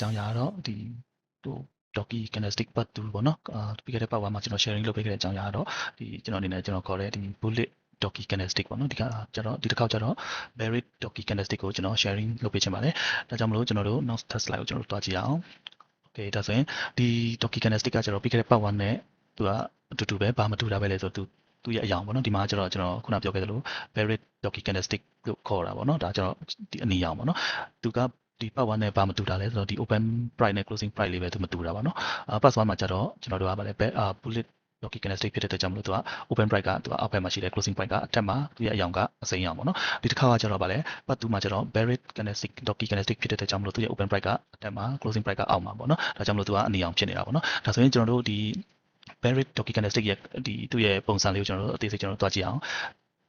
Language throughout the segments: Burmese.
တဲ့အကြောင်းအရာကတော့ဒီဟို doki kinetic part 2ပေါ့နော်အာပြီးခဲ့တဲ့ part 1မှာကျွန်တော် sharing လုပ်ပေးခဲ့တဲ့အကြောင်းအရာကတော့ဒီကျွန်တော်အနေနဲ့ကျွန်တော်ခေါ်တဲ့ဒီ bullet doki kinetic ပေါ့နော်ဒီကကျွန်တော်ဒီတစ်ခေါက်ကျတော့ buried doki kinetic ကိုကျွန်တော် sharing လုပ်ပေးချင်ပါတယ်ဒါကြောင့်မလို့ကျွန်တော်တို့ next test slide ကိုကျွန်တော်တို့တွားကြည့်အောင် okay ဒါဆိုရင်ဒီ doki kinetic ကကျွန်တော်ပြီးခဲ့တဲ့ part 1နဲ့သူကအတူတူပဲဘာမတူတာပဲလဲဆိုတော့သူသူရဲ့အယောင်ပေါ့နော်ဒီမှာကျတော့ကျွန်တော်ခုနပြောခဲ့သလို buried doki kinetic လို့ခေါ်တာပေါ့နော်ဒါကျတော့ဒီအနီရောင်ပေါ့နော်သူက ဒီပတ်ဝမ်းနဲ့ဘာမတူတာလဲဆိုတော့ဒီ open price နဲ့ closing price လေးပဲသူမတူတာပါနော်။ part 1မှာကျတော့ကျွန်တော်တို့ကဗာလဲ bullet logic candlestick ဖြစ်တဲ့အတွက်ကြောင့်မလို့သူက open price ကသူကအောက်ဘက်မှာရှိတဲ့ closing price ကအထက်မှာသူရဲ့အယောင်ကအစိမ်းရောင်ပေါ့နော်။ဒီတစ်ခါကကျတော့ဗာလဲ part 2မှာကျတော့ bearish candlestick logic candlestick ဖြစ်တဲ့အတွက်ကြောင့်မလို့သူရဲ့ open price ကအထက်မှာ closing price ကအောက်မှာပေါ့နော်။ဒါကြောင့်မလို့သူကအနီအောင်ဖြစ်နေတာပေါ့နော်။ဒါဆိုရင်ကျွန်တော်တို့ဒီ bearish documentary ရဲ့ဒီသူ့ရဲ့ပုံစံလေးကိုကျွန်တော်တို့အသေးစိတ်ကျွန်တော်တို့တွားကြည့်အောင်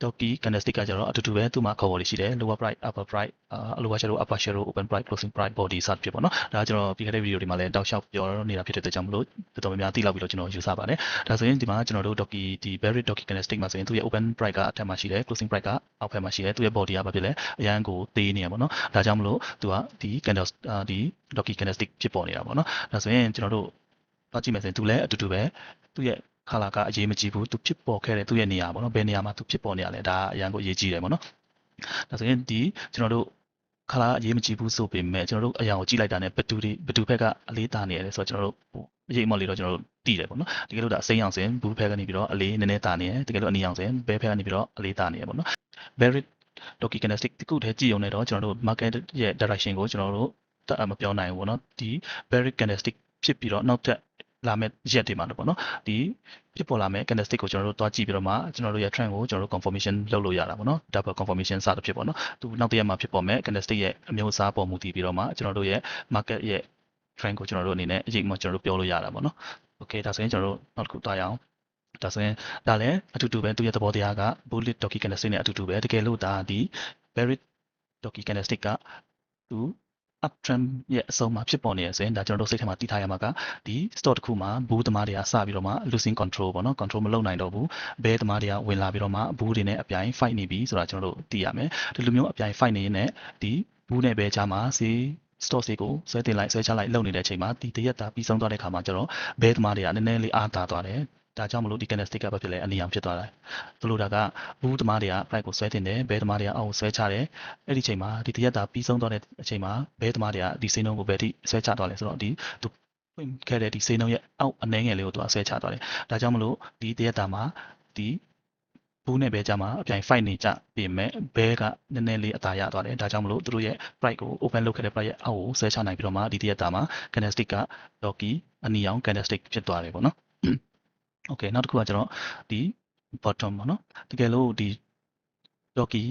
Doki kinetic ကကျတော့အတူတူပဲသူ့မှာခေါ်ပေါ်လေးရှိတယ် lower price upper price အာ lower shadow upper shadow open price closing price body စသဖြင့်ပေါ့နော်ဒါကကျွန်တော်ပြီးခဲ့တဲ့ဗီဒီယိုတွေမှာလည်းတောက်လျှောက်ပြောနေတာဖြစ်တဲ့အတွက်ကြောင့်မလို့တော်တော်များများသိလောက်ပြီးတော့ကျွန်တော်ယူဆပါတယ်ဒါဆိုရင်ဒီမှာကျွန်တော်တို့ Doki ဒီ buried Doki kinetic မှာဆိုရင်သူ့ရဲ့ open price ကအထက်မှာရှိတယ် closing price ကအောက်ဘက်မှာရှိတယ်သူ့ရဲ့ body ကဘာဖြစ်လဲအရန်ကိုသေးနေရပါတော့ဒါကြောင့်မလို့သူကဒီ candle အာဒီ Doki kinetic ဖြစ်ပေါ်နေတာပေါ့နော်ဒါဆိုရင်ကျွန်တော်တို့သွားကြည့်မယ်ဆိုရင်သူလည်းအတူတူပဲသူ့ရဲ့ ခလာကအရေးမကြီးဘူးသူဖြစ်ပေါ်ခဲ့တဲ့သူ့ရဲ့နေရာပေါ့နော်ဘယ်နေရာမှာသူဖြစ်ပေါ်နေရလဲဒါအရန်ကိုအရေးကြီးတယ်ပေါ့နော်ဒါဆိုရင်ဒီကျွန်တော်တို့ခလာအရေးမကြီးဘူးဆိုပေမဲ့ကျွန်တော်တို့အရာကိုကြည့်လိုက်တာနဲ့ဘတူတွေဘတူဘက်ကအလေးတာနေရတယ်ဆိုတော့ကျွန်တော်တို့ဟိုအရေးမော်လေးတော့ကျွန်တော်တို့တည်တယ်ပေါ့နော်တကယ်လို့ဒါအစိမ်းအောင်ဆိုရင်ဘူးဘက်ကနေပြီးတော့အလေးနည်းနည်းတာနေတယ်တကယ်လို့အနီအောင်ဆိုရင်ဘဲဘက်ကနေပြီးတော့အလေးတာနေရပေါ့နော် very doki kinetic တခုတည်းကြည့်ုံနဲ့တော့ကျွန်တော်တို့ market ရဲ့ direction ကိုကျွန်တော်တို့တတ်မပြောနိုင်ဘူးပေါ့နော်ဒီ very kinetic ဖြစ်ပြီးတော့နောက်ထပ် လာမဲ့ရက်တွေမှာတော့ပေါ့နော်ဒီဖြစ်ပေါ်လာမဲ့ candlestick ကိုကျွန်တော်တို့တွားကြည့်ပြီးတော့မှကျွန်တော်တို့ရဲ့ trend ကိုကျွန်တော်တို့ confirmation လုပ်လို့ရတာပေါ့နော် double confirmation စသဖြင့်ပေါ့နော်သူနောက်တစ်ရက်မှာဖြစ်ပေါ်မဲ့ candlestick ရဲ့အမျိုးအစားပေါ်မူတည်ပြီးတော့မှကျွန်တော်တို့ရဲ့ market ရဲ့ trend ကိုကျွန်တော်တို့အနေနဲ့အရင်မှကျွန်တော်တို့ပြောလို့ရတာပေါ့နော် okay ဒါဆိုရင်ကျွန်တော်တို့နောက်တစ်ခုတွားရအောင်ဒါဆိုရင်ဒါလည်းအတူတူပဲသူရဲ့သဘောတရားက bullet doki candlestick နဲ့အတူတူပဲတကယ်လို့ဒါဒီ bearish doki candlestick ကသူ up trend ရဲ့အဆုံးမှာဖြစ်ပေါ်နေရဆိုရင်ဒါကျွန်တော်တို့စိတ်ထဲမှာတည်ထားရမှာကဒီ store တစ်ခုမှာဘူးသမားတွေကစပြီးတော့မှ losing control ပေါ့နော် control မလုပ်နိုင်တော့ဘူးဘဲသမားတွေကဝင်လာပြီးတော့မှဘူးတွေနဲ့အပြိုင် fight နေပြီဆိုတာကျွန်တော်တို့သိရမယ်ဒီလိုမျိုးအပြိုင် fight နေရင်လည်းဒီဘူးနဲ့ဘဲကြားမှာစီ store စီကိုဆွဲတင်လိုက်ဆွဲချလိုက်လုပ်နေတဲ့အချိန်မှာဒီတရက်တာပြီးဆုံးသွားတဲ့ခါမှာကျတော့ဘဲသမားတွေကနည်းနည်းလေးအားသာသွားတယ် ဒါကြောင့်မလို့ဒီ candlestick ကဘာဖြစ်လဲအနီအောင်ဖြစ်သွားတယ်။ဘလို့ဒါကဘူးသမားတွေက price ကိုဆွဲတင်တယ်ဘဲသမားတွေကအောက်ကိုဆွဲချတယ်အဲ့ဒီချိန်မှာဒီတရက်တာပြီးဆုံးသွားတဲ့အချိန်မှာဘဲသမားတွေကဒီစိနှုံးကိုဘယ်ထိဆွဲချသွားလဲဆိုတော့ဒီသူဖွင့်ခဲ့တဲ့ဒီစိနှုံးရဲ့အောက်အနှဲငယ်လေးကိုသူကဆွဲချသွားတယ်။ဒါကြောင့်မလို့ဒီတရက်တာမှာဒီဘူးနဲ့ဘဲကြမှာအပြိုင် fight နေကြပြင်မဲ့ဘဲကနည်းနည်းလေးအသာရသွားတယ်ဒါကြောင့်မလို့သူတို့ရဲ့ price ကို open လုပ်ခဲ့တဲ့ price ရဲ့အောက်ကိုဆွဲချနိုင်ပြီးတော့မှဒီတရက်တာမှာ candlestick က doki အနီအောင် candlestick ဖြစ်သွားတယ်ပေါ့နော် okay နောက်တစ်ခုကကျတော့ဒီ bottom ပေါ့နော်တကယ်လို့ဒီ doki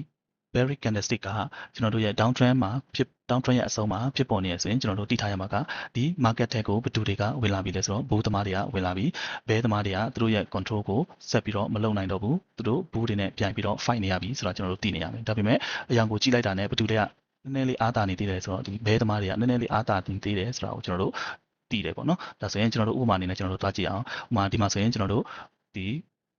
berry candlestick ကကျွန်တော်တို့ရဲ့ down trend မှာဖြစ် down trend ရဲ့အဆုံးမှာဖြစ်ပေါ်နေရဆိုရင်ကျွန်တော်တို့သိထားရမှာကဒီ market ထဲကိုဘယ်သူတွေကဝင်လာပြီလဲဆိုတော့ဘူးသမားတွေကဝင်လာပြီဘဲသမားတွေကသူတို့ရဲ့ control ကိုဆက်ပြီးတော့မလုပ်နိုင်တော့ဘူးသူတို့ဘူးတွေနဲ့ပြန်ပြီးတော့ fight နေရပြီဆိုတော့ကျွန်တော်တို့သိနေရမယ်ဒါပေမဲ့အရာကိုကြည့်လိုက်တာနဲ့ဘယ်သူတွေကနည်းနည်းလေးအားတာနေသေးတယ်ဆိုတော့ဒီဘဲသမားတွေကနည်းနည်းလေးအားတာနေသေးတယ်ဆိုတော့ကျွန်တော်တို့ တည်တယ်ပေါ့နော်ဒါဆိုရင်ကျွန်တော်တို့ဥပမာအနေနဲ့ကျွန်တော်တို့တွားကြည့်အောင်ဥပမာဒီမှာဆိုရင်ကျွန်တော်တို့ဒီ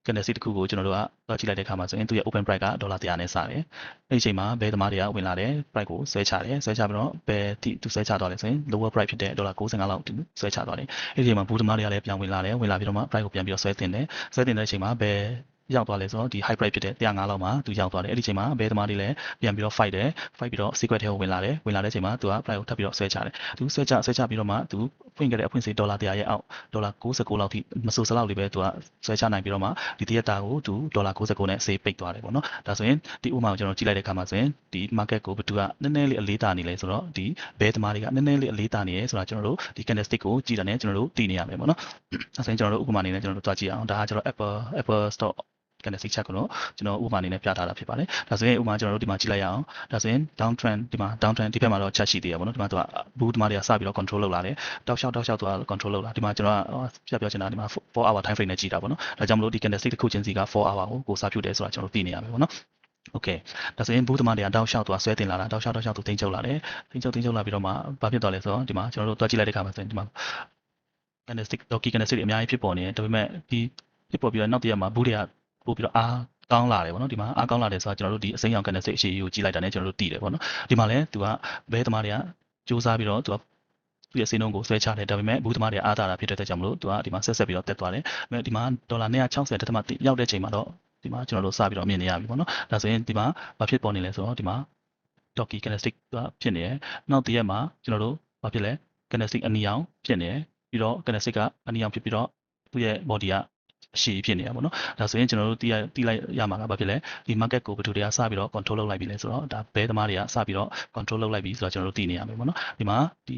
candlestick တစ်ခုကိုကျွန်တော်တို့ကတွားကြည့်လိုက်တဲ့အခါမှာဆိုရင်သူရဲ့ open price ကဒေါ်လာ100နဲ့စတယ်အဲ့ဒီအချိန်မှာဘယ်သမားတွေကဝင်လာတယ် price ကိုဆွဲချတယ်ဆွဲချပြီးတော့ဘယ်တိသူဆွဲချသွားလဲဆိုရင် lower price ဖြစ်တဲ့ဒေါ်လာ95လောက်သူဆွဲချသွားတယ်အဲ့ဒီအချိန်မှာဘူးသမားတွေကလည်းပြန်ဝင်လာတယ်ဝင်လာပြီးတော့မှ price ကိုပြန်ပြီးတော့ဆွဲတင်တယ်ဆွဲတင်တဲ့အချိန်မှာဘယ် ရောက်သွားလဲဆိုတော့ဒီ high price ဖြစ်တဲ့105လောက်မှာသူရောက်သွားတယ်အဲ့ဒီအချိန်မှာဘဲသမားတွေလည်းပြန်ပြီးတော့ fight တယ် fight ပြီးတော့ secret ထဲကိုဝင်လာတယ်ဝင်လာတဲ့အချိန်မှာသူက price ကိုထပ်ပြီးတော့ဆွဲချတယ်သူဆွဲချဆွဲချပြီးတော့မှသူဖွင့်ခဲ့တဲ့အဖွင့်စေဒေါ်လာ100ရဲ့အောက်ဒေါ်လာ69လောက်ထိမဆိုးစလောက်လေးပဲသူကဆွဲချနိုင်ပြီးတော့မှဒီတရက်တာကိုသူဒေါ်လာ69နဲ့ဆေးပိတ်သွားတယ်ပေါ့နော်ဒါဆိုရင်ဒီဥမာကိုကျွန်တော်ကြည့်လိုက်တဲ့အခါမှာဆိုရင်ဒီ market ကိုဘယ်သူကနည်းနည်းလေးအလေးတာနေလဲဆိုတော့ဒီဘဲသမားတွေကနည်းနည်းလေးအလေးတာနေရဲဆိုတာကျွန်တော်တို့ဒီ candlestick ကိုကြည့်တာနဲ့ကျွန်တော်တို့သိနေရမယ်ပေါ့နော်အဲဆိုရင်ကျွန်တော်တို့ဥပမာအနေနဲ့ကျွန်တော်တို့တွားကြည့်အောင်ဒါကကျွန်တော် Apple Apple Store candlestick chart ကိုတော့ကျွန်တော်ဥပမာအနေနဲ့ပြထားတာဖြစ်ပါတယ်ဒါဆိုရင်ဥပမာကျွန်တော်တို့ဒီမှာကြည့်လိုက်ရအောင်ဒါဆိုရင် down trend ဒီမှာ down trend ဒီဘက်မှာတော့ chart ရှိသေးရပါတော့ဒီမှာသူကဘူးဒီမှာတွေကစပြီးတော့ control လုပ်လာတယ်တောက်လျှောက်တောက်လျှောက်သူက control လုပ်လာဒီမှာကျွန်တော်ကပြပြောချင်တာဒီမှာ4 hour time frame နဲ့ကြည့်တာပေါ့နော်ဒါကြောင့်မလို့ဒီ candlestick တစ်ခုချင်းစီက4 hour ကိုကိုစားပြုတယ်ဆိုတာကျွန်တော်သိနေရမယ်ပေါ့နော် Okay ဒါဆိုရင်ဘူးသမားတွေကတောက်လျှောက်သူကဆွဲတင်လာတာတောက်လျှောက်တောက်လျှောက်သူတင်းချုပ်လာတယ်တင်းချုပ်တင်းချုပ်လာပြီးတော့မှဘာဖြစ်သွားလဲဆိုတော့ဒီမှာကျွန်တော်တို့တွားကြည့်လိုက်တဲ့အခါမှာဆိုရင်ဒီမှာ candlestick doki candlestick တွေအများကြီးဖြစ်ပေါ်နေတယ်ဒါပေမဲ့ဒီဖြစ်ပေါ်ပြီးတော့နောက်တစ်ရက်မှာဘူးတွေက ပို့ပြီးတော့အားကောင်းလာတယ်ပေါ့နော်ဒီမှာအားကောင်းလာတယ်ဆိုတော့ကျွန်တော်တို့ဒီအစိမ်းရောင် candlestick အရှိကိုကြည့်လိုက်တာနဲ့ကျွန်တော်တို့သိတယ်ပေါ့နော်ဒီမှာလည်းသူကဘဲသမားတွေကစူးစမ်းပြီးတော့သူကသူ့ရဲ့စိတ်နှုန်းကိုဆွဲချတယ်ဒါပေမဲ့ဘူးသမားတွေအားတာတာဖြစ်တဲ့အတွက်ကြောင့်မလို့သူကဒီမှာဆက်ဆက်ပြီးတော့တက်သွားတယ်။ဒါပေမဲ့ဒီမှာဒေါ်လာ260တက်တမရောက်တဲ့ချိန်မှာတော့ဒီမှာကျွန်တော်တို့စပြီးတော့မြင်နေရပြီပေါ့နော်။ဒါဆိုရင်ဒီမှာဘာဖြစ်ပေါ်နေလဲဆိုတော့ဒီမှာ Doki candlestick ကဖြစ်နေတယ်။နောက်တစ်ရက်မှာကျွန်တော်တို့ဘာဖြစ်လဲ candlestick အနီရောင်ဖြစ်နေတယ်။ပြီးတော့ candlestick ကအနီရောင်ဖြစ်ပြီးတော့သူ့ရဲ့ body က အရှိဖြစ်နေတာပေါ့နော်။ဒါဆိုရင်ကျွန်တော်တို့တီးရတီးလိုက်ရမှာကဘာဖြစ်လဲဒီ market ကိုဘယ်သူတွေကစပြီးတော့ control လုပ်လိုက်ပြီလဲဆိုတော့ဒါဘဲသမားတွေကစပြီးတော့ control လုပ်လိုက်ပြီဆိုတော့ကျွန်တော်တို့သိနေရမယ်ပေါ့နော်။ဒီမှာဒီ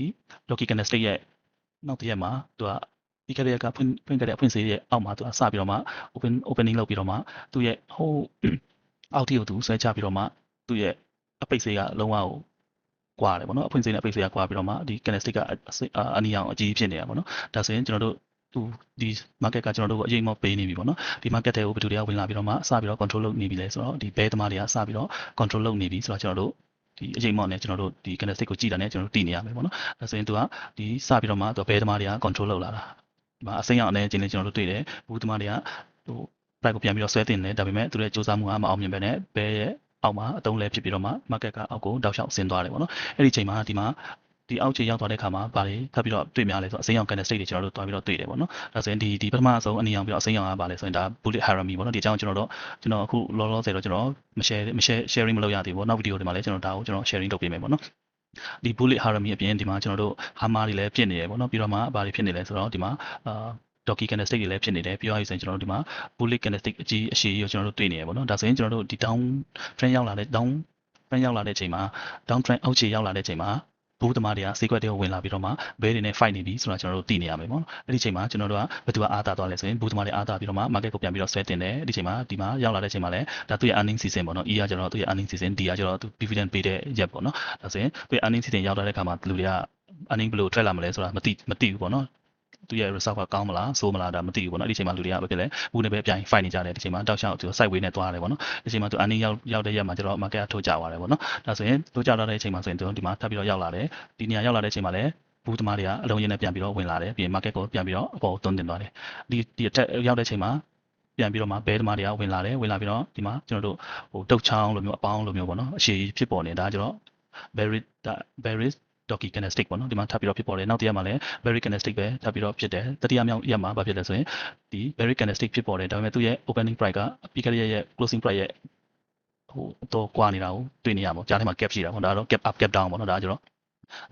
Doki candlestick ရဲ့နောက်တစ်ရက်မှာသူကဒီကရက်ရကဖွင့်ဖွင့်ကြတဲ့အဖွင့်စေးရဲ့အောက်မှာသူကစပြီးတော့မှ open opening လုပ်ပြီးတော့မှသူ့ရဲ့ဟိုအောက်ထိကိုသူဆွဲချပြီးတော့မှသူ့ရဲ့အပိတ်စေးကလုံးဝကိုကွာတယ်ပေါ့နော်အဖွင့်စေးနဲ့အပိတ်စေးကကွာပြီးတော့မှဒီ candlestick ကအနီရောင်အကြီးဖြစ်နေတာပေါ့နော်ဒါဆိုရင်ကျွန်တော်တို့ သူဒီ market ကကျွန်တော်တို့ကိုအရင်မှပေးနေပြီပေါ့နော်ဒီ market တွေကိုဘယ်သူတွေကဝင်လာပြီးတော့မှစပြီးတော့ control လုပ်နေပြီလဲဆိုတော့ဒီ bear သမားတွေကစပြီးတော့ control လုပ်နေပြီဆိုတော့ကျွန်တော်တို့ဒီအချိန်မောက်နဲ့ကျွန်တော်တို့ဒီ candlestick ကိုကြည့်တာနဲ့ကျွန်တော်တို့တည်နေရမယ်ပေါ့နော်ဒါဆိုရင်သူကဒီစပြီးတော့မှသူ bear သမားတွေက control လုပ်လာတာဒီမှာအစိမ်းရောင်အနေချင်းလေးကျွန်တော်တို့တွေ့တယ်ဘူးသမားတွေကဟို price ကိုပြန်ပြီးတော့ဆွဲတင်တယ်ဒါပေမဲ့သူတို့ရဲ့စူးစမ်းမှုကမအောင်မြင်ပဲနဲ့ bear ရဲ့အောက်မှာအတုံးလဲဖြစ်ပြီးတော့မှ market ကအောက်ကိုတောက်လျှောက်ဆင်းသွားတယ်ပေါ့နော်အဲ့ဒီချိန်မှာဒီမှာ ဒီအောက်ခြေရောက်သွားတဲ့အခါမှာဗာလေထပ်ပြီးတော့တွေ့များလဲဆိုတော့အစိမ်းရောင် candlestick တွေကျွန်တော်တို့တွားပြီးတော့တွေ့တယ်ပေါ့နော်ဒါဆိုရင်ဒီဒီပထမအဆုံးအနီရောင်ပြီးတော့အစိမ်းရောင်ကဗာလေဆိုရင်ဒါ bullet harami ပေါ့နော်ဒီအကြောင်းကျွန်တော်တို့ကျွန်တော်အခုလောလောဆယ်တော့ကျွန်တော်မ share မ share sharing မလုပ်ရသေးဘူးပေါ့နောက်ဗီဒီယိုတွေမှာလည်းကျွန်တော်ဒါကိုကျွန်တော် sharing လုပ်ပေးမယ်ပေါ့နော်ဒီ bullet harami အပြင်ဒီမှာကျွန်တော်တို့ hammer တွေလည်းဖြစ်နေတယ်ပေါ့နော်ပြီးတော့မှဗာတွေဖြစ်နေလဲဆိုတော့ဒီမှာအာ doki candlestick တွေလည်းဖြစ်နေတယ်ပြောရရင်ဆိုရင်ကျွန်တော်တို့ဒီမှာ bullet candlestick အကြီးအရှိကြီးကိုကျွန်တော်တို့တွေ့နေရပေါ့နော်ဒါဆိုရင်ကျွန်တော်တို့ဒီ down trend ရောက်လာတဲ့ down trend ရောက်လာတဲ့ချိန်မှာ down trend အောက်ခြေရောက်လာတဲ့ချိန်မှာ ဘူးသမားတွေကစေကွက်တွေကိုဝင်လာပြီးတော့မှဘဲတွေနဲ့ fight နေပြီဆိုတော့ကျွန်တော်တို့သိနေရမယ်ပေါ့အဲ့ဒီချိန်မှာကျွန်တော်တို့ကဘယ်သူကအားတာသွားလဲဆိုရင်ဘူးသမားတွေအားတာပြီးတော့မှ market ကိုပြန်ပြီးတော့ဆွဲတင်တယ်အဲ့ဒီချိန်မှာဒီမှာရောက်လာတဲ့ချိန်မှာလည်းဒါသူ့ရဲ့ earning season ပေါ့နော် E ကကျွန်တော်သူ့ရဲ့ earning season D ကကျွန်တော်သူ dividend ပေးတဲ့ရက်ပေါ့နော်ဒါဆိုရင်သူ့ရဲ့ earning season ရောက်လာတဲ့အခါမှာလူတွေက earning ဘယ်လိုထွက်လာမလဲဆိုတာမသိမသိဘူးပေါ့နော် သူရဲ့ reserve ကကောင်းမလားဆိုးမလားဒါမသိဘူးပေါ့နော်အဲ့ဒီချိန်မှာလူတွေကဘာဖြစ်လဲဘူးနဲ့ပဲအပြိုင် fight နေကြတယ်ဒီချိန်မှာတောက်လျှောက်သူ side way နဲ့သွားတယ်ပေါ့နော်ဒီချိန်မှာသူ earning ရောက်ရောက်တဲ့ရက်မှာကျွန်တော် market ကထိုးကြသွားတယ်ပေါ့နော်ဒါဆိုရင်ထိုးကြတော့တဲ့အချိန်မှာဆိုရင်သူဒီမှာထပ်ပြီးတော့ရောက်လာတယ်ဒီနေရာရောက်လာတဲ့အချိန်မှာလည်းဘူးသမားတွေကအလုံးရင်းနဲ့ပြန်ပြီးတော့ဝင်လာတယ်ပြီးရင် market ကိုပြန်ပြီးတော့အပေါ်သွန်းတင်သွားတယ်ဒီဒီ attack ရောက်တဲ့အချိန်မှာပြန်ပြီးတော့မှဘဲသမားတွေကဝင်လာတယ်ဝင်လာပြီးတော့ဒီမှာကျွန်တော်တို့ဟိုတုတ်ချောင်းလိုမျိုးအပေါင်းလိုမျိုးပေါ့နော်အရှိဖြစ်ပေါ်နေတာကျွန်တော် berry berry doki candlestick ပေါ့နော်ဒီမှာထပ်ပြီးတော့ဖြစ်ပေါ်တယ်နောက်တစ်ရက်မှာလည်း berry candlestick ပဲထပ်ပြီးတော့ဖြစ်တယ်တတိယမြောက်ရက်မှာဘာဖြစ်လဲဆိုရင်ဒီ berry candlestick ဖြစ်ပေါ်တယ်ဒါပေမဲ့သူ့ရဲ့ opening price ကပြီးခဲ့တဲ့ရက်ရဲ့ closing price ရဲ့ဟိုတော့ကွာနေတာကိုတွေ့နေရမှာကြားထဲမှာ gap ရှိတာပေါ့ဒါတော့ gap up gap down ပေါ့နော်ဒါကျွန်တော်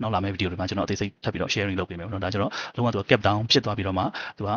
နောက်လာမယ့်ဗီဒီယိုတွေမှာကျွန်တော်အသေးစိတ်ထပ်ပြီးတော့ sharing လုပ်ပေးမယ်ပေါ့နော်ဒါကျွန်တော်လုံးဝသူက gap down ဖြစ်သွားပြီးတော့မှသူက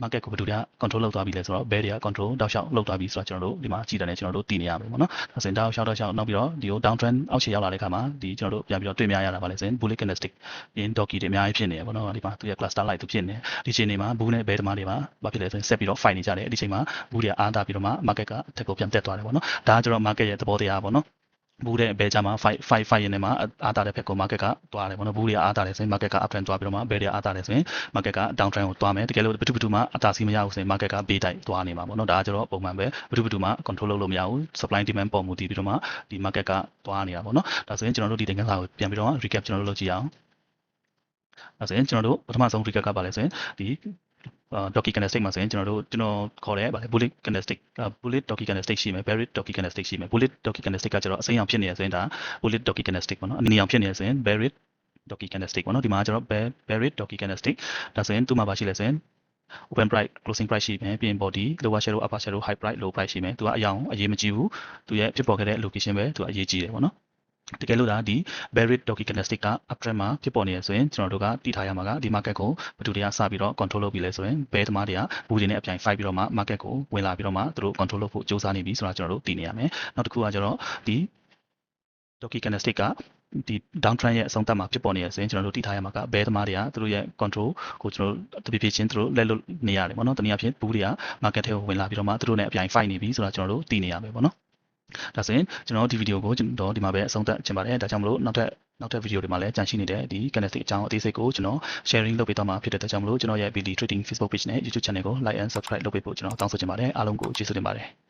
market ကိုဘယ်သူတွေက control လုပ်သွားပြီလဲဆိုတော့ bear တွေက control တောက်လျှောက်လုပ်သွားပြီဆိုတော့ကျွန်တော်တို့ဒီမှာကြည့်တယ်နဲ့ကျွန်တော်တို့တည်နေရမယ်ပေါ့နော်ဒါဆိုရင်တောက်လျှောက်တောက်လျှောက်နောက်ပြီးတော့ဒီကို down trend အောက်ခြေရောက်လာတဲ့အခါမှာဒီကျွန်တော်တို့ပြန်ပြီးတော့တွေ့များရတာပါလဲဆိုရင် bullish candlestick ရင်း doki တွေအများကြီးဖြစ်နေရပေါ့နော်ဒီမှာသူရဲ့ cluster light သူဖြစ်နေဒီချိန်နေမှာ bull နဲ့ bear တမားတွေပါဘာဖြစ်လဲဆိုရင်ဆက်ပြီးတော့ fight နေကြတယ်ဒီချိန်မှာ bull တွေကအားတာပြီးတော့မှ market ကအထက်ကိုပြန်တက်သွားတယ်ပေါ့နော်ဒါကကျွန်တော် market ရဲ့သဘောတရားပေါ့နော် ဘူးတဲ့ဘဲကြမှာ5 5 5ရင်းနဲ့မှာအားတာတဲ့ဘက်ကို market ကတွားတယ်ပေါ့နော်ဘူးတွေအားတာတယ်ဆိုရင် market က up trend တွားပြီးတော့မှဘဲတွေအားတာတယ်ဆိုရင် market က down trend ကိုတွားမယ်တကယ်လို့ဘယ်သူဘယ်သူမှအတားစီးမရဘူးဆိုရင် market ကဘေးတိုက်တွားနေမှာပေါ့နော်ဒါကကျတော့ပုံမှန်ပဲဘယ်သူဘယ်သူမှ control လုပ်လို့မရဘူး supply demand ပေါ်မူတည်ပြီးတော့မှဒီ market ကတွားနေတာပေါ့နော်ဒါဆိုရင်ကျွန်တော်တို့ဒီသင်ခန်းစာကိုပြန်ပြီးတော့ recap ကျွန်တော်တို့လုပ်ကြည့်အောင်ဒါဆိုရင်ကျွန်တော်တို့ပထမဆုံး recap ကပါလဲဆိုရင်ဒီ doki candlestick မှာဆိုရင်ကျွန်တော်တို့ကျွန်တော်ခေါ်တယ်ဗာလေ bullet candlestick bullet doki candlestick ရှိမယ် bearish doki candlestick ရှိမယ် bullet doki candlestick ကကျတော့အစိမ်းရောင်ဖြစ်နေရဆိုရင်ဒါ bullet doki candlestick ပေါ့နော်အနီရောင်ဖြစ်နေရဆိုရင် bearish doki candlestick ပေါ့နော်ဒီမှာကျတော့ bearish doki candlestick ဒါဆိုရင်သူ့မှာပါရှိလဲဆိုရင် open price closing price ရှိမယ်ပြီးရင် body lower shadow upper shadow high price low price ရှိမယ်သူကအယောင်အရေးမကြီးဘူးသူရဲ့ဖြစ်ပေါ်ခဲ့တဲ့ location ပဲသူကအရေးကြီးတယ်ပေါ့နော် တကယ်လို့ဒါဒီ bearish doki candlestick က uptrend မှာဖြစ်ပေါ်နေရဆိုရင်ကျွန်တော်တို့ကတည်ထားရမှာကဒီ market ကိုဘယ်သူတွေကစပြီးတော့ control လုပ်ပြီးလဲဆိုရင် bear သမားတွေကဘူးတွေနဲ့အပြိုင် fight ပြီးတော့မှ market ကိုဝင်လာပြီးတော့မှသူတို့ control လုပ်ဖို့ကြိုးစားနေပြီဆိုတာကျွန်တော်တို့သိနေရမယ်နောက်တစ်ခုကကျတော့ဒီ doki candlestick ကဒီ down trend ရဲ့အဆုံးသတ်မှာဖြစ်ပေါ်နေရဆိုရင်ကျွန်တော်တို့တည်ထားရမှာက bear သမားတွေကသူတို့ရဲ့ control ကိုကျွန်တော်တို့တပြည့်ပြည့်ချင်းသူတို့လက်လွတ်နေရတယ်ပေါ့နော်တနည်းအားဖြင့်ဘူးတွေက market ထဲကိုဝင်လာပြီးတော့မှသူတို့နဲ့အပြိုင် fight နေပြီဆိုတာကျွန်တော်တို့သိနေရမယ်ပေါ့နော် ဒါဆိုရင်ကျွန်တော်ဒီဗီဒီယိုကိုကျွန်တော်ဒီမှာပဲအဆုံးသတ်ချင်ပါတယ်ဒါကြောင့်မလို့နောက်ထပ်နောက်ထပ်ဗီဒီယိုတွေမှာလည်းကြန့်ရှိနေတဲ့ဒီ candlestick အကြောင်းအသေးစိတ်ကိုကျွန်တော် sharing လုပ်ပေးသွားမှာဖြစ်တဲ့အတွက်ကြောင့်မလို့ကျွန်တော်ရဲ့ BD Trading Facebook Page နဲ့ YouTube Channel ကို like and subscribe လုပ်ပေးဖို့ကျွန်တော်တောင်းဆိုချင်ပါတယ်အားလုံးကိုကျေးဇူးတင်ပါတယ်